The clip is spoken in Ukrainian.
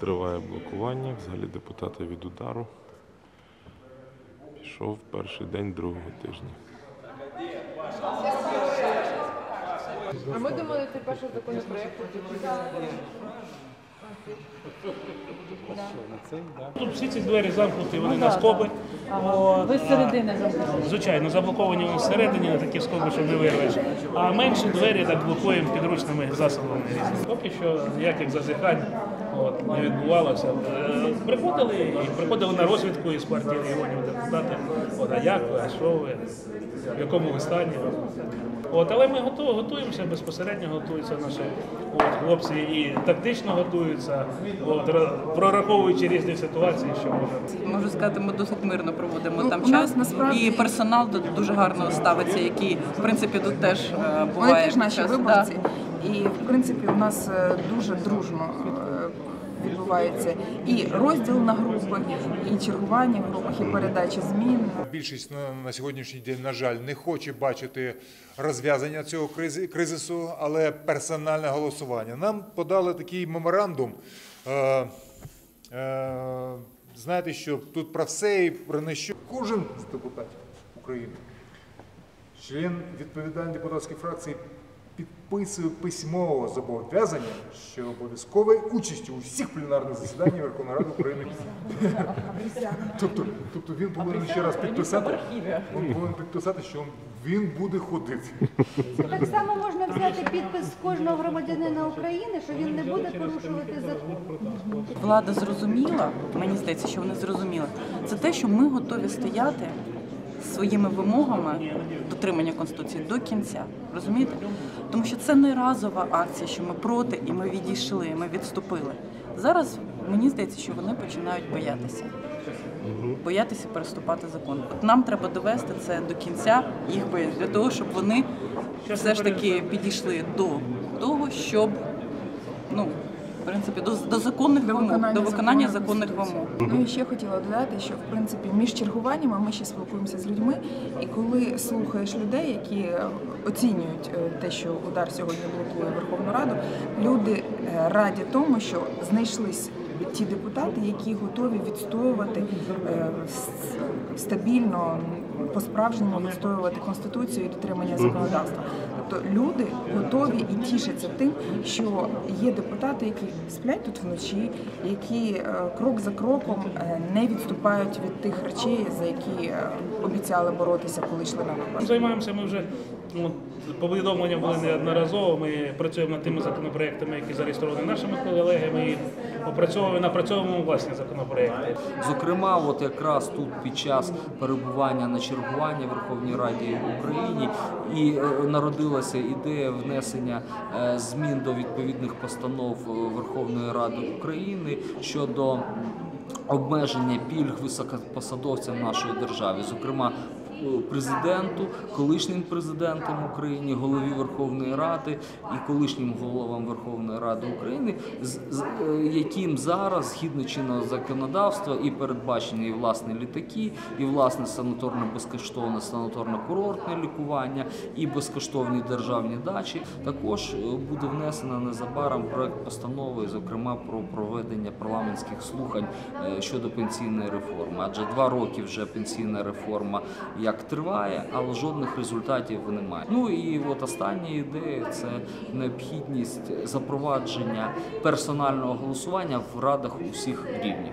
Триває блокування. Взагалі депутати від удару. Пішов перший день другого тижня. А ми думали, це перший законопроект. Тут всі ці двері замкнуті, вони на скоби. От, Ви з середини замкнули. Звичайно, заблоковані вони всередині на такі скоби, що не вирвеш. А менші двері так блокуємо підручними засобами різними. Поки що ніяких зазіхань от, не відбувалося. Е, Приходили і приходили на розвідку із партії регіонів депутати. От, а як ви, а що ви, в якому ви стані? От, але ми готу- готуємося, безпосередньо готуються наші от, хлопці і тактично готуються, от, ро- прораховуючи різні ситуації, що може. Можу сказати, ми досить мирно проводимо Ну, там час. насправді- І персонал тут дуже гарно ставиться, який в принципі тут теж е, буває. Вони теж наші час, виборці, і в принципі у нас е, дуже дружно е, відбувається і розділ на групи, і чергування в групах, і передача змін. Більшість на, на сьогоднішній день, на жаль, не хоче бачити розв'язання цього кризи- кризису, але персональне голосування. Нам подали такий меморандум. Е, е, знаєте, що тут про все і про не що. Кожен з депутатів України, член відповідальної депутатської фракції, підписує письмове зобов'язання, що обов'язковою участю у всіх пленарних засіданнях Верховної Ради України Тобто, тобто він повинен ще раз підписати, він повинен підписати, що він буде ходити. Так само можна взяти підпис кожного громадянина України, що він не буде порушувати закон. Влада зрозуміла, мені здається, що вони зрозуміли. Це те, що ми готові стояти своїми вимогами дотримання конституції до кінця. Розумієте? Тому що це не разова акція, що ми проти і ми відійшли, ми відступили. Зараз мені здається, що вони починають боятися. Боятися переступати закон. От нам треба довести це до кінця, їх боязнь, для того, щоб вони все ж таки підійшли до того, щоб ну, принципі, до, до законних До вимог, виконання до виконання законних вимог. Ну і ще хотіла додати, що в принципі між чергуваннями ми ще спілкуємося з людьми, і коли слухаєш людей, які е, оцінюють е, те, що удар сьогодні блокує Верховну Раду, люди е, раді тому, що знайшлись ті депутати, які готові відстоювати е, стабільно по-справжньому відстоювати конституцію і дотримання законодавства. Тобто люди готові і тішаться тим, що є депутати, які сплять тут вночі, які е, крок за кроком е, не відступають від тих речей, за які обіцяли боротися, коли йшли на вибори. Займаємося ми вже ну, повідомлення були неодноразово. Ми працюємо над тими законопроектами, які зареєстровані нашими колегами, і опрацьовуємо, напрацьовуємо власні законопроекти. Зокрема, от якраз тут під час перебування на чергуванні в Верховній Раді в Україні і е, народилася ідея внесення е, змін до відповідних постанов е, Верховної Ради України щодо обмеження пільг високопосадовцям нашої держави, зокрема. Е, Президенту, колишнім президентам України, голові Верховної Ради і колишнім головам Верховної Ради України, е, яким зараз згідно чинного законодавства і передбачені і власне літаки, і власне санаторно безкоштовне санаторно-курортне лікування, і безкоштовні державні дачі. Також е, буде внесено незабаром проект постанови, зокрема про проведення парламентських слухань щодо пенсійної реформи. Адже два роки вже пенсійна реформа як триває, але жодних результатів немає. Ну і от остання ідея це необхідність запровадження персонального голосування в радах усіх рівнів.